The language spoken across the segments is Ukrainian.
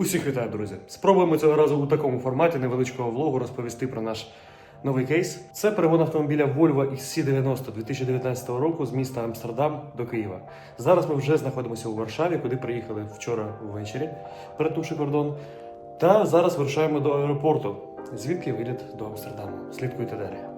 Усіх вітаю, друзі! Спробуємо цього разу у такому форматі невеличкого влогу розповісти про наш новий кейс. Це перегон автомобіля Volvo XC90 2019 року з міста Амстердам до Києва. Зараз ми вже знаходимося у Варшаві, куди приїхали вчора ввечері, перетнувши кордон. Та зараз вирушаємо до аеропорту, звідки виліт до Амстердаму. Слідкуйте далі.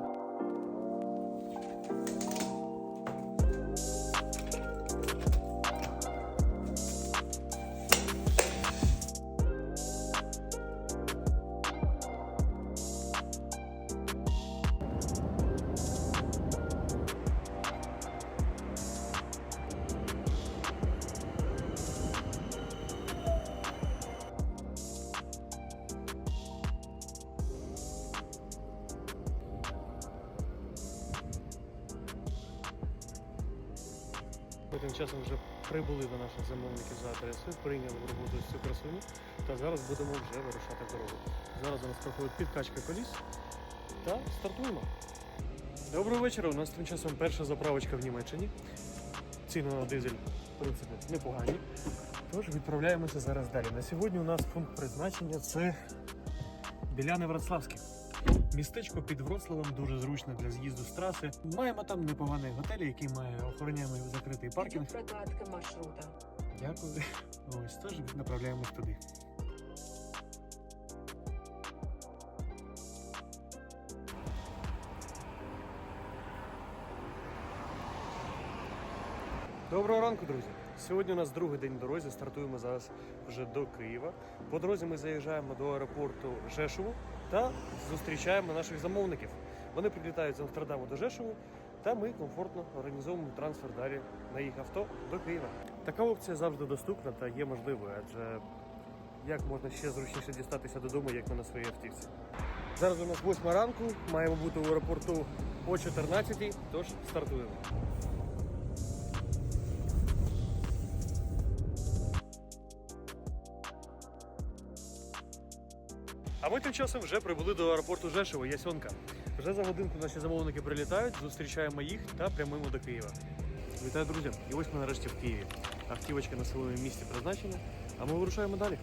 Ми тим часом вже прибули до наших замовників за адресою, прийняли в роботу цю красуню та зараз будемо вже вирушати дорогу. Зараз у нас проходить підкачка коліс та стартуємо. Доброго вечора. У нас тим часом перша заправочка в Німеччині. Ціни на дизель, в принципі, непогані. Тож відправляємося зараз далі. На сьогодні у нас пункт призначення це Біляни Вроцлавське. Містечко під Вроцлавом дуже зручне для з'їзду з траси. Маємо там непоганий готель, який має охороняємо закритий паркінг. Прокладка маршрута. Дякую. Ось тож направляємось туди. Доброго ранку, друзі! Сьогодні у нас другий день дорозі. Стартуємо зараз вже до Києва. По дорозі ми заїжджаємо до аеропорту Жешову та зустрічаємо наших замовників. Вони прилітають з Амстердаму до Жешову, та ми комфортно організовуємо трансфер далі на їх авто до Києва. Така опція завжди доступна та є можливою, адже як можна ще зручніше дістатися додому, як не на своїй автівці. Зараз у нас 8 ранку, маємо бути в аеропорту о 14, тож стартуємо. А ми тим часом вже прибули до аеропорту Жешево, Ясьонка. Вже за годинку наші замовники прилітають, зустрічаємо їх та прямуємо до Києва. Вітаю, друзі! І ось ми нарешті в Києві. Автівочка на своєму місці призначена, а ми вирушаємо далі.